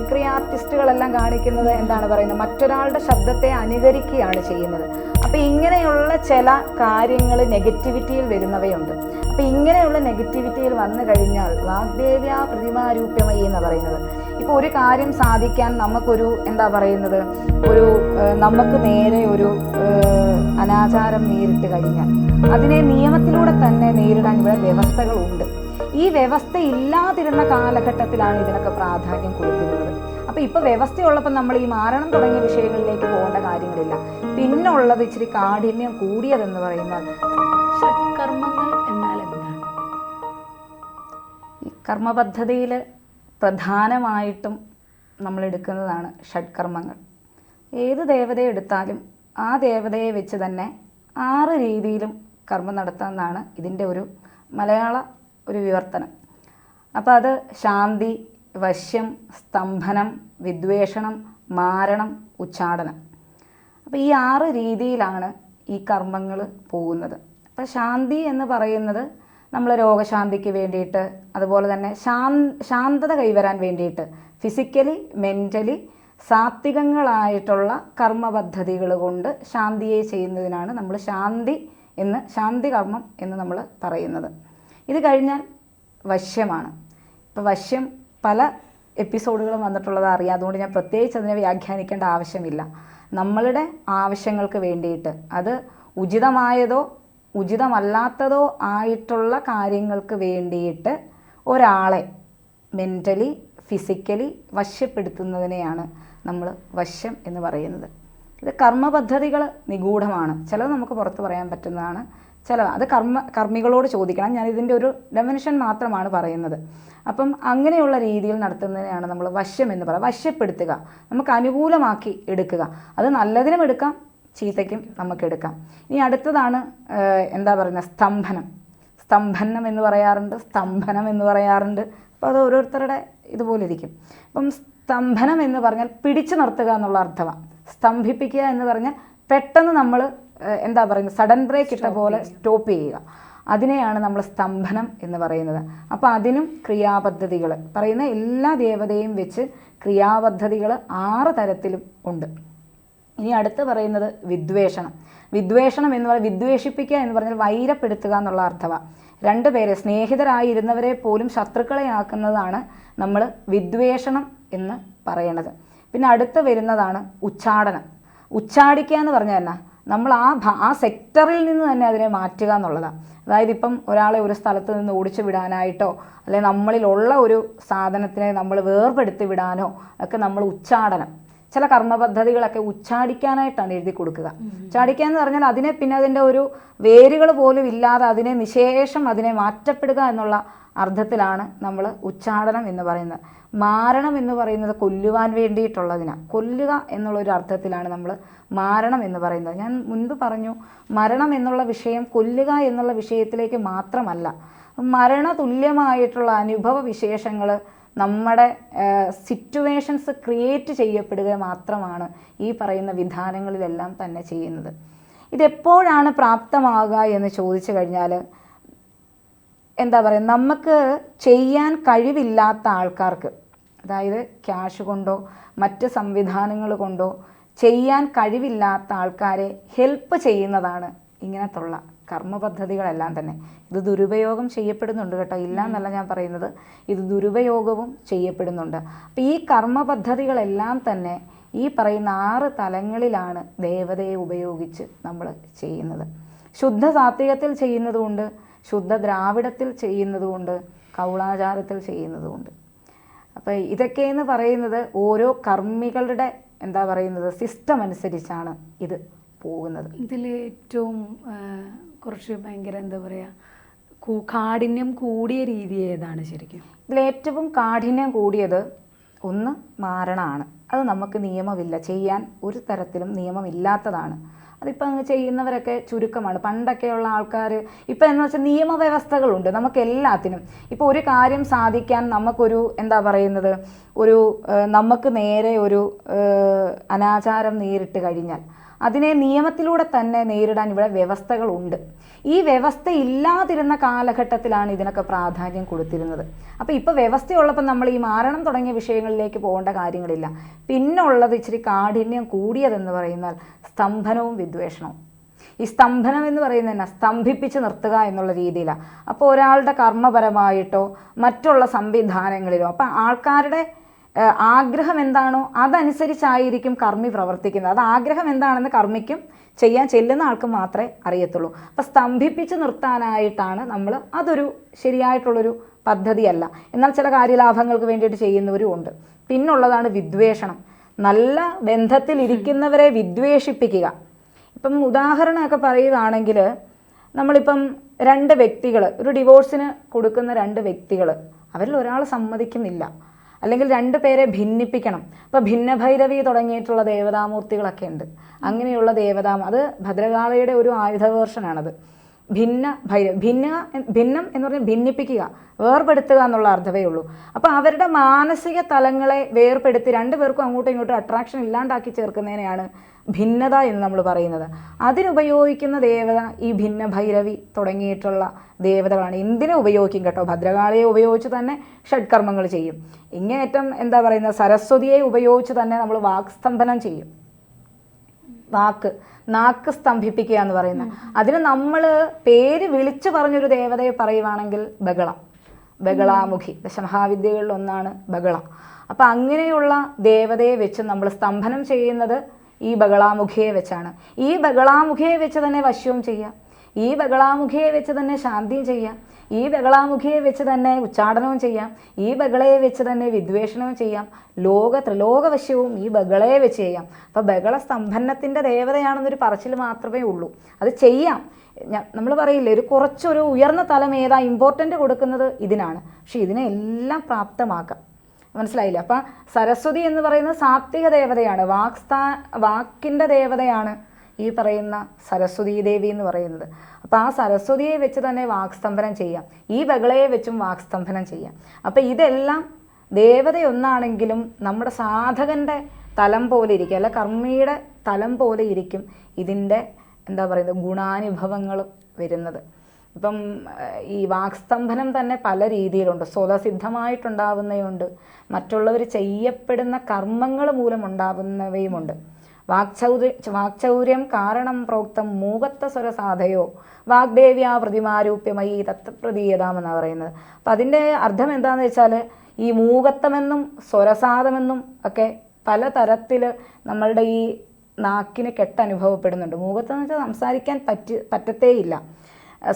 Mimicry ആർട്ടിസ്റ്റുകളെല്ലാം കാണിക്കുന്നത് എന്താണ് പറയുന്നത്? മറ്റൊരാളുടെ ശബ്ദത്തെ അനുകരിക്കുകയാണ് ചെയ്യുന്നത്. അപ്പോൾ ഇങ്ങനെയുള്ള ചില കാര്യങ്ങൾ നെഗറ്റിവിറ്റിയിൽ വരുന്നവയുണ്ട്. അപ്പോൾ ഇങ്ങനെയുള്ള നെഗറ്റിവിറ്റിയിൽ വന്നു കഴിഞ്ഞാൽ വാഗ്ദേവ്യ പ്രതിമാരൂപ്യമയി എന്ന് പറയുന്നത്. ഇപ്പോൾ ഒരു കാര്യം സാധിക്കാൻ നമുക്കൊരു എന്താ പറയുന്നത്? ഒരു നമുക്ക് നേരെ ഒരു അനാചാരം നേരിട്ട് കഴിഞ്ഞാൽ അതിനെ നിയമത്തിലൂടെ തന്നെ നേരിടാൻ ഇവിടെ വ്യവസ്ഥകളുണ്ട്. ഈ വ്യവസ്ഥ ഇല്ലാതിരുന്ന കാലഘട്ടത്തിലാണ് ഇതിനൊക്കെ പ്രാധാന്യം കൊടുത്തിരുന്നത്. അപ്പോൾ ഇപ്പോൾ വ്യവസ്ഥയുള്ളപ്പോൾ നമ്മൾ ഈ മാരണം തുടങ്ങിയ വിഷയങ്ങളിലേക്ക് പോകേണ്ട കാര്യങ്ങളില്ല. പിന്നുള്ളത് ഇച്ചിരി കാഠിന്യം കൂടിയതെന്ന് പറയുന്നത് ഷഡ്കർമ്മങ്ങൾ എന്നാൽ എന്താണ്? ഈ കർമ്മപദ്ധതിയിൽ പ്രധാനമായിട്ടും നമ്മൾ എടുക്കുന്നതാണ് ഷഡ്കർമ്മങ്ങൾ. ഏത് ദേവതയെ എടുത്താലും ആ ദേവതയെ വെച്ച് തന്നെ ആറ് രീതിയിലും കർമ്മം നടത്താമെന്നാണ് ഇതിന്റെ ഒരു മലയാള ഒരു വിവർത്തനം. അപ്പോൾ അത് ശാന്തി വശ്യം സ്തംഭനം വിദ്വേഷണം മാരണം ഉച്ചാടനം. അപ്പോൾ ഈ ആറ് രീതിയിലാണ് ഈ കർമ്മങ്ങൾ പോകുന്നത്. അപ്പോൾ ശാന്തി എന്ന് പറയുന്നത് നമ്മൾ രോഗശാന്തിക്ക് വേണ്ടിയിട്ട് അതുപോലെ തന്നെ ശാന്തത കൈവരാൻ വേണ്ടിയിട്ട് ഫിസിക്കലി മെന്റലി സാത്വികങ്ങളായിട്ടുള്ള കർമ്മ പദ്ധതികൾ കൊണ്ട് ശാന്തിയെ ചെയ്യുന്നതിനാണ് നമ്മൾ ശാന്തി എന്ന് ശാന്തി കർമ്മം എന്ന് നമ്മൾ പറയുന്നത്. ഇത് കഴിഞ്ഞാൽ വശ്യമാണ്. ഇപ്പോൾ വശ്യം പല എപ്പിസോഡുകളും വന്നിട്ടുള്ളത് അറിയാം. അതുകൊണ്ട് ഞാൻ പ്രത്യേകിച്ച് അതിനെ വ്യാഖ്യാനിക്കേണ്ട ആവശ്യമില്ല. നമ്മളുടെ ആവശ്യങ്ങൾക്ക് വേണ്ടിയിട്ട് അത് ഉചിതമായതോ ഉചിതമല്ലാത്തതോ ആയിട്ടുള്ള കാര്യങ്ങൾക്ക് വേണ്ടിയിട്ട് ഒരാളെ മെന്റലി ഫിസിക്കലി വശ്യപ്പെടുത്തുന്നതിനെയാണ് നമ്മൾ വശ്യം എന്ന് പറയുന്നത്. ഇത് കർമ്മ പദ്ധതികൾ നിഗൂഢമാണ്. ചിലത് നമുക്ക് പുറത്ത് പറയാൻ പറ്റുന്നതാണ്. ചില അത് കർമ്മ കർമ്മികളോട് ചോദിക്കണം. ഞാൻ ഇതിന്റെ ഒരു ഡെഫിനിഷൻ മാത്രമാണ് പറയുന്നത്. അപ്പം അങ്ങനെയുള്ള രീതിയിൽ നടത്തുന്നതിനെയാണ് നമ്മൾ വശ്യം എന്ന് പറയുക. വശ്യപ്പെടുത്തുക. നമുക്ക് അനുകൂലമാക്കി എടുക്കുക. അത് നല്ലതിനും എടുക്കാം ചീത്തയ്ക്കും നമുക്ക് എടുക്കാം. ഇനി അടുത്തതാണ് എന്താ പറയുന്നത്? സ്തംഭനം. സ്തംഭനം എന്ന് പറയാറുണ്ട്. സ്തംഭനം എന്ന് പറയാറുണ്ട്. അപ്പോൾ അത് ഓരോരുത്തരുടെ ഇതുപോലെ ഇരിക്കും. അപ്പം സ്തംഭനം എന്ന് പറഞ്ഞാൽ പിടിച്ചു നിർത്തുക എന്നുള്ള അർത്ഥമാണ് സ്തംഭിപ്പിക്കുക എന്ന് പറഞ്ഞാൽ പെട്ടെന്ന് നമ്മൾ എന്താ പറയുന്നത്? സഡൻ ബ്രേക്ക് ഇട്ട പോലെ സ്റ്റോപ്പ് ചെയ്യുക. അതിനെയാണ് നമ്മൾ സ്തംഭനം എന്ന് പറയുന്നത്. അപ്പോൾ അതിനും ക്രിയാപദ്ധതികൾ പറയുന്ന എല്ലാ ദേവതയും വെച്ച് ക്രിയാപദ്ധതികൾ ആറ് തരത്തിലും ഉണ്ട്. ഇനി അടുത്ത് പറയുന്നത് വിദ്വേഷണം. വിദ്വേഷണം എന്ന് പറയുന്നത് വിദ്വേഷിപ്പിക്കുക എന്ന് പറഞ്ഞാൽ വൈരപ്പെടുത്തുക എന്നുള്ള അർത്ഥമാണ് രണ്ടുപേരെ സ്നേഹിതരായിരുന്നവരെ പോലും ശത്രുക്കളെ ആക്കുന്നതാണ് നമ്മൾ വിദ്വേഷണം എന്ന് പറയണത്. പിന്നെ അടുത്ത് വരുന്നതാണ് ഉച്ചാടനം. ഉച്ചാടിക്കുക എന്ന് പറഞ്ഞാൽ എന്നാ? നമ്മൾ ആ ആ സെക്ടറിൽ നിന്ന് തന്നെ അതിനെ മാറ്റുക എന്നുള്ളതാണ് അതായത് ഇപ്പം ഒരാളെ ഒരു സ്ഥലത്ത് നിന്ന് ഓടിച്ചു വിടാനായിട്ടോ അല്ലെങ്കിൽ നമ്മളിലുള്ള ഒരു സാധനത്തിനെ നമ്മൾ വേർപെടുത്തി വിടാനോ ഒക്കെ നമ്മൾ ഉച്ചാടനം. ചില കർമ്മ പദ്ധതികളൊക്കെ ഉച്ചാടിക്കാനായിട്ടാണ് എഴുതി കൊടുക്കുക. ഉച്ചാടിക്കുക എന്ന് പറഞ്ഞാൽ അതിനെ പിന്നെ അതിന്റെ ഒരു വേരുകൾ പോലും ഇല്ലാതെ അതിനെ നിശേഷം അതിനെ മാറ്റപ്പെടുക എന്നുള്ള അർത്ഥത്തിലാണ് നമ്മൾ ഉച്ചാടനം എന്ന് പറയുന്നത്. മാരണം എന്ന് പറയുന്നത് കൊല്ലുവാൻ വേണ്ടിയിട്ടുള്ളതിനാണ് കൊല്ലുക എന്നുള്ള ഒരു അർത്ഥത്തിലാണ് നമ്മൾ മാരണം എന്ന് പറയുന്നത്. ഞാൻ മുൻപ് പറഞ്ഞു മരണം എന്നുള്ള വിഷയം കൊല്ലുക എന്നുള്ള വിഷയത്തിലേക്ക് മാത്രമല്ല മരണ തുല്യമായിട്ടുള്ള അനുഭവ വിശേഷങ്ങൾ നമ്മുടെ സിറ്റുവേഷൻസ് ക്രിയേറ്റ് ചെയ്യപ്പെടുക മാത്രമാണ് ഈ പറയുന്ന വിധാനങ്ങളിലെല്ലാം തന്നെ ചെയ്യുന്നത്. ഇതെപ്പോഴാണ് പ്രാപ്തമാകുക എന്ന് ചോദിച്ചു കഴിഞ്ഞാൽ എന്താ പറയുക നമുക്ക് ചെയ്യാൻ കഴിവില്ലാത്ത ആൾക്കാർക്ക് അതായത് ക്യാഷ് കൊണ്ടോ മറ്റ് സംവിധാനങ്ങൾ കൊണ്ടോ ചെയ്യാൻ കഴിവില്ലാത്ത ആൾക്കാരെ ഹെൽപ്പ് ചെയ്യുന്നതാണ് ഇങ്ങനത്തുള്ള കർമ്മ പദ്ധതികളെല്ലാം തന്നെ. ഇത് ദുരുപയോഗം ചെയ്യപ്പെടുന്നുണ്ട് കേട്ടോ. ഇല്ല എന്നല്ല ഞാൻ പറയുന്നത്. ഇത് ദുരുപയോഗവും ചെയ്യപ്പെടുന്നുണ്ട്. അപ്പോൾ ഈ കർമ്മ പദ്ധതികളെല്ലാം തന്നെ ഈ പറയുന്ന ആറ് തലങ്ങളിലാണ് ദേവതയെ ഉപയോഗിച്ച് നമ്മൾ ചെയ്യുന്നത്. ശുദ്ധ സാത്വികത്തിൽ ചെയ്യുന്നതുകൊണ്ട് ശുദ്ധ ദ്രാവിഡത്തിൽ ചെയ്യുന്നതുകൊണ്ട് കൗളാചാരത്തിൽ ചെയ്യുന്നതുകൊണ്ട്. അപ്പോൾ ഇതൊക്കെയെന്ന് പറയുന്നത് ഓരോ കർമ്മികളുടെ എന്താ പറയുന്നത് സിസ്റ്റം അനുസരിച്ചാണ് ഇത് പോകുന്നത്. ഇതിൽ ഏറ്റവും കുറച്ച് ഭയങ്കര എന്താ പറയുക കാഠിന്യം കൂടിയ രീതി ഏതാണ് ശരിക്കും? ഇതിലേറ്റവും കാഠിന്യം കൂടിയത് ഒന്ന് മാരണമാണ് അത് നമുക്ക് നിയമമില്ല. ചെയ്യാൻ ഒരു തരത്തിലും നിയമമില്ലാത്തതാണ്. അതിപ്പോൾ അങ്ങ് ചെയ്യുന്നവരൊക്കെ ചുരുക്കമാണ്. പണ്ടൊക്കെയുള്ള ആൾക്കാർ ഇപ്പം എന്ന് വെച്ചാൽ നിയമവ്യവസ്ഥകളുണ്ട് നമുക്ക് എല്ലാത്തിനും. ഇപ്പോൾ ഒരു കാര്യം സാധിക്കാൻ നമുക്കൊരു എന്താ പറയുന്നത്? ഒരു നമുക്ക് നേരെ ഒരു അനാചാരം നേരിട്ട് കഴിഞ്ഞാൽ അതിനെ നിയമത്തിലൂടെ തന്നെ നേരിടാൻ ഇവിടെ വ്യവസ്ഥകളുണ്ട്. ഈ വ്യവസ്ഥ ഇല്ലാതിരുന്ന കാലഘട്ടത്തിലാണ് ഇതിനൊക്കെ പ്രാധാന്യം കൊടുത്തിരുന്നത്. അപ്പോൾ ഇപ്പോൾ വ്യവസ്ഥയുള്ളപ്പോൾ നമ്മൾ ഈ മാരണം തുടങ്ങിയ വിഷയങ്ങളിലേക്ക് പോകേണ്ട കാര്യങ്ങളില്ല. പിന്നുള്ളത് ഇച്ചിരി കാഠിന്യം കൂടിയതെന്ന് പറയുന്നാൽ സ്തംഭനവും വിദ്വേഷണവും. ഈ സ്തംഭനം എന്ന് പറയുന്നത് തന്നെ സ്തംഭിപ്പിച്ച് നിർത്തുക എന്നുള്ള രീതിയിലാണ് അപ്പോൾ ഒരാളുടെ കർമ്മപരമായിട്ടോ മറ്റുള്ള സംവിധാനങ്ങളിലോ അപ്പം ആൾക്കാരുടെ ആഗ്രഹം എന്താണോ അതനുസരിച്ചായിരിക്കും കർമ്മി പ്രവർത്തിക്കുന്നത്. അത് ആഗ്രഹം എന്താണെന്ന് കർമ്മിക്കും ചെയ്യാൻ ചെല്ലുന്ന ആൾക്ക് മാത്രമേ അറിയത്തുള്ളൂ. അപ്പം സ്തംഭിപ്പിച്ച് നിർത്താനായിട്ടാണ് നമ്മൾ അതൊരു ശരിയായിട്ടുള്ളൊരു പദ്ധതിയല്ല. എന്നാൽ ചില കാര്യലാഭങ്ങൾക്ക് വേണ്ടിയിട്ട് ചെയ്യുന്നവരും ഉണ്ട്. പിന്നുള്ളതാണ് വിദ്വേഷണം. നല്ല ബന്ധത്തിലിരിക്കുന്നവരെ വിദ്വേഷിപ്പിക്കുക. ഇപ്പം ഉദാഹരണമൊക്കെ പറയുകയാണെങ്കിൽ നമ്മളിപ്പം രണ്ട് വ്യക്തികൾ ഒരു ഡിവോഴ്സിന് കൊടുക്കുന്ന രണ്ട് വ്യക്തികൾ അവരിൽ ഒരാൾ സമ്മതിക്കുന്നില്ല. അല്ലെങ്കിൽ രണ്ട് പേരെ ഭിന്നിപ്പിക്കണം. ഇപ്പോൾ ഭിന്നഭൈരവി തുടങ്ങിയിട്ടുള്ള ദേവതാമൂർത്തികളൊക്കെ ഉണ്ട്. അങ്ങനെയുള്ള ദേവതാ അത് ഭദ്രകാളിയുടെ ഒരു ആയുധ വേർഷനാണത് ഭിന്ന ഭൈര ഭിന്ന ഭിന്നം എന്ന് പറഞ്ഞാൽ ഭിന്നിപ്പിക്കുക വേർപെടുത്തുക എന്നുള്ള അർത്ഥമേ ഉള്ളൂ. അപ്പോൾ അവരുടെ മാനസിക തലങ്ങളെ വേർപെടുത്തി രണ്ടുപേർക്കും അങ്ങോട്ടും ഇങ്ങോട്ടും അട്രാക്ഷൻ ഇല്ലാണ്ടാക്കി ചേർക്കുന്നതിനെയാണ് ഭിന്നത എന്ന് നമ്മൾ പറയുന്നത്. അതിനുപയോഗിക്കുന്ന ദേവത ഈ ഭിന്ന ഭൈരവി തുടങ്ങിയിട്ടുള്ള ദേവതകളാണ്. എന്തിനെ ഉപയോഗിക്കും കേട്ടോ? ഭദ്രകാളിയെ ഉപയോഗിച്ച് തന്നെ ഷഡ്കർമ്മങ്ങൾ ചെയ്യും. ഇങ്ങേറ്റം എന്താ പറയുന്നത്? സരസ്വതിയെ ഉപയോഗിച്ച് തന്നെ നമ്മൾ വാക്സ്തംഭനം ചെയ്യും. വാക്ക് നാക്ക് സ്തംഭിപ്പിക്കുക എന്ന് പറയുന്നത് അതിന് നമ്മൾ പേര് വിളിച്ചു പറഞ്ഞൊരു ദേവതയെ പറയുവാണെങ്കിൽ ബഗള ബഹളാമുഖി. ദശമഹാവിദ്യകളിൽ ഒന്നാണ് ബഗള അപ്പം അങ്ങനെയുള്ള ദേവതയെ വെച്ച് നമ്മൾ സ്തംഭനം ചെയ്യുന്നത് ഈ ബഹളാമുഖിയെ വെച്ചാണ്. ഈ ബഹളാമുഖിയെ വെച്ച് തന്നെ വശ്യവും ചെയ്യാം. ഈ ബഹളാമുഖിയെ വെച്ച് തന്നെ ശാന്തിയും ചെയ്യാം. ഈ ബഹളാമുഖിയെ വെച്ച് തന്നെ ഉച്ചാടനവും ചെയ്യാം. ഈ ബഹളയെ വെച്ച് തന്നെ വിദ്വേഷണവും ചെയ്യാം. ലോക ത്രിലോകവശ്യവും ഈ ബഹളയെ വെച്ച് ചെയ്യാം. അപ്പോൾ ബഹള സ്തംഭനത്തിന്റെ ദേവതയാണെന്നൊരു പറച്ചിൽ മാത്രമേ ഉള്ളൂ. അത് ചെയ്യാം. നമ്മൾ പറയില്ലേ ഒരു കുറച്ചൊരു ഉയർന്ന തലം ഏതാ ഇമ്പോർട്ടന്റ് കൊടുക്കുന്നത് ഇതിനാണ്. പക്ഷേ ഇതിനെ എല്ലാം പ്രാപ്തമാക്കാം. മനസ്സിലായില്ല? അപ്പം സരസ്വതി എന്ന് പറയുന്നത് സാത്വിക ദേവതയാണ്. വാക്സ്ഥാ വാക്കിന്റെ ദേവതയാണ്. ഈ പറയുന്ന സരസ്വതീ ദേവി എന്ന് പറയുന്നത്. അപ്പോൾ ആ സരസ്വതിയെ വെച്ച് തന്നെ വാക്സ്തംഭനം ചെയ്യാം. ഈ ബഗളയെ വെച്ചും വാക്സ്തംഭനം ചെയ്യാം. അപ്പോൾ ഇതെല്ലാം ദേവതയൊന്നാണെങ്കിലും നമ്മുടെ സാധകന്റെ തലം പോലെ ഇരിക്കും. അല്ല കർമ്മിയുടെ തലം പോലെ ഇരിക്കും ഇതിന്റെ എന്താ പറയുന്നത് ഗുണാനുഭവങ്ങൾ വരുന്നത്. ഇപ്പം ഈ വാക്സ്തംഭനം തന്നെ പല രീതിയിലുണ്ട്. സ്വതസിദ്ധമായിട്ടുണ്ടാവുന്നതുണ്ട് മറ്റുള്ളവർ ചെയ്യപ്പെടുന്ന കർമ്മങ്ങൾ മൂലം ഉണ്ടാവുന്നവയുമുണ്ട് വാക്ചൗര്യ കാരണം പ്രോക്തം മൂകത്ത സ്വരസാധയോ. വാഗ്ദേവ്യാ പ്രതിമാരൂപ്യമയി തത്വപ്രതീയതാമെന്നാണ് പറയുന്നത്. അപ്പം അതിന്റെ അർത്ഥം എന്താണെന്ന് വെച്ചാൽ ഈ മൂകത്തമെന്നും സ്വരസാധമെന്നും ഒക്കെ പല തരത്തിൽ നമ്മളുടെ ഈ നാക്കിന് കെട്ടനുഭവപ്പെടുന്നുണ്ട്. മൂകത്വം എന്ന് വെച്ചാൽ സംസാരിക്കാൻ പറ്റി പറ്റത്തേയില്ല.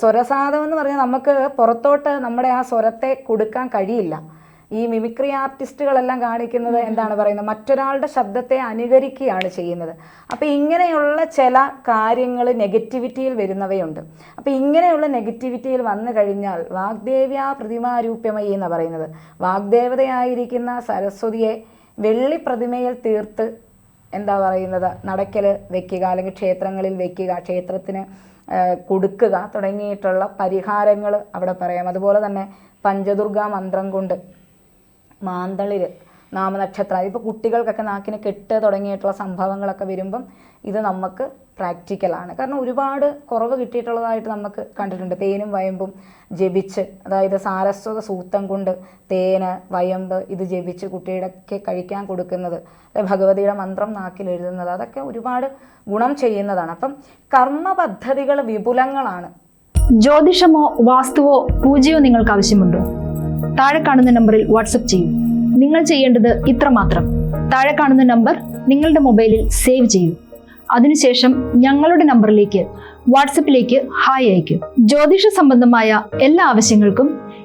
സ്വരസാദം എന്ന് പറഞ്ഞാൽ നമുക്ക് പുറത്തോട്ട് നമ്മുടെ ആ സ്വരത്തെ കൊടുക്കാൻ കഴിയില്ല. ഈ മിമിക്രി ആർട്ടിസ്റ്റുകളെല്ലാം കാണിക്കുന്നത് എന്താണ് പറയുന്നത്? മറ്റൊരാളുടെ ശബ്ദത്തെ അനുകരിക്കുകയാണ് ചെയ്യുന്നത്. അപ്പോൾ ഇങ്ങനെയുള്ള ചില കാര്യങ്ങൾ നെഗറ്റിവിറ്റിയിൽ വരുന്നവയുണ്ട്. അപ്പോൾ ഇങ്ങനെയുള്ള നെഗറ്റിവിറ്റിയിൽ വന്നു കഴിഞ്ഞാൽ വാഗ്ദേവ്യ പ്രതിമാരൂപ്യമയി എന്ന് പറയുന്നത്. വാഗ്ദേവതയായിരിക്കുന്ന സരസ്വതിയെ വെള്ളി പ്രതിമയിൽ തീർത്ത് എന്താ പറയുന്നത്? നടക്കൽ വെക്കുക അല്ലെങ്കിൽ ക്ഷേത്രങ്ങളിൽ വെക്കുക ക്ഷേത്രത്തിന് കൊടുക്കുക തുടങ്ങിയിട്ടുള്ള പരിഹാരങ്ങൾ അവിടെ പറയാം. അതുപോലെ തന്നെ പഞ്ചദുർഗാ മന്ത്രം കൊണ്ട് മാന്തളിര് നാമനക്ഷത്രം. ഇപ്പോൾ കുട്ടികൾക്കൊക്കെ നാക്കിന് കെട്ട് തുടങ്ങിയിട്ടുള്ള സംഭവങ്ങളൊക്കെ വരുമ്പം ഇത് നമുക്ക് പ്രാക്ടിക്കലാണ് കാരണം ഒരുപാട് കുറവ് കിട്ടിയിട്ടുള്ളതായിട്ട് നമുക്ക് കണ്ടിട്ടുണ്ട്. തേനും വയമ്പും ജപിച്ച് അതായത് സാരസ്വത സൂത്തം കൊണ്ട് തേന് വയമ്പ് ഇത് ജപിച്ച് കുട്ടിയുടെയൊക്കെ കഴിക്കാൻ കൊടുക്കുന്നത്. ഭഗവതിയുടെ മന്ത്രം നാക്കിൽ എഴുതുന്നത്. അതൊക്കെ ഒരുപാട് ഗുണം ചെയ്യുന്നതാണ്. അപ്പം കർമ്മ പദ്ധതികൾ വിപുലങ്ങളാണ്. ജ്യോതിഷമോ വാസ്തുവോ പൂജയോ നിങ്ങൾക്ക് ആവശ്യമുണ്ടോ? താഴെ കാണുന്ന നമ്പറിൽ വാട്സപ്പ് ചെയ്യൂ. നിങ്ങൾ ചെയ്യേണ്ടത് ഇത്രമാത്രം താഴെ കാണുന്ന നമ്പർ നിങ്ങളുടെ മൊബൈലിൽ സേവ് ചെയ്യൂ. അതിനുശേഷം ഞങ്ങളുടെ നമ്പറിലേക്ക് വാട്സപ്പിലേക്ക് ഹായ് അയയ്ക്കും. ജ്യോതിഷ സംബന്ധമായ എല്ലാ ആവശ്യങ്ങൾക്കും